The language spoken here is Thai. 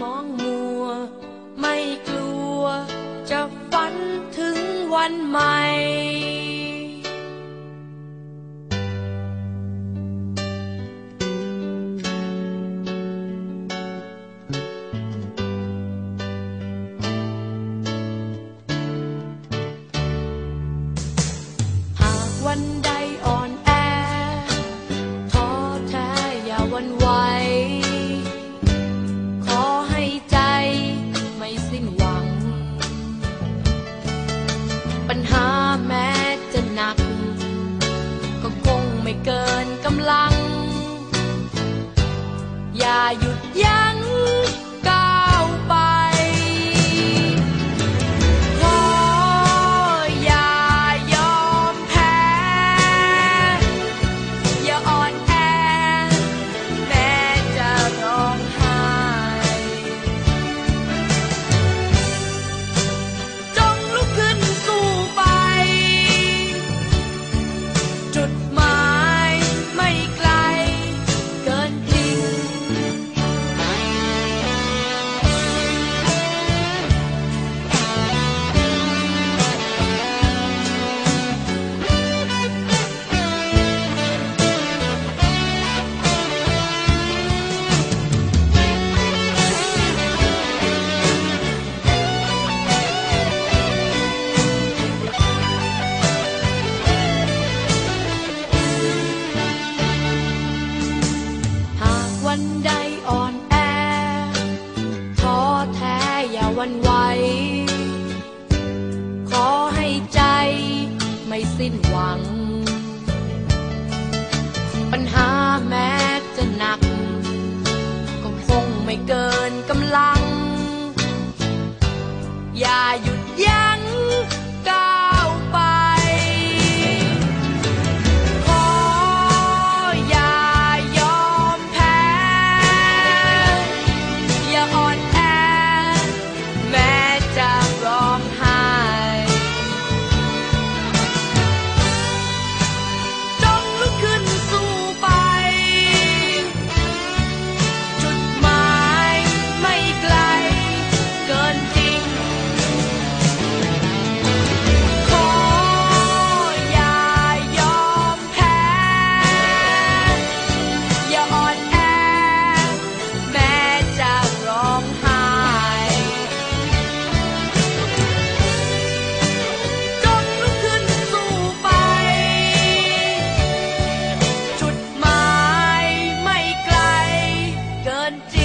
มองมัว ไม่กลัว จะฝันถึงวันใหม่ นกำลัง อย่าหยุด วันไหว ขอให้ใจไม่สิ้นหวัง ปัญหาแม้จะหนัก ก็คงไม่เกินกำลัง one, two.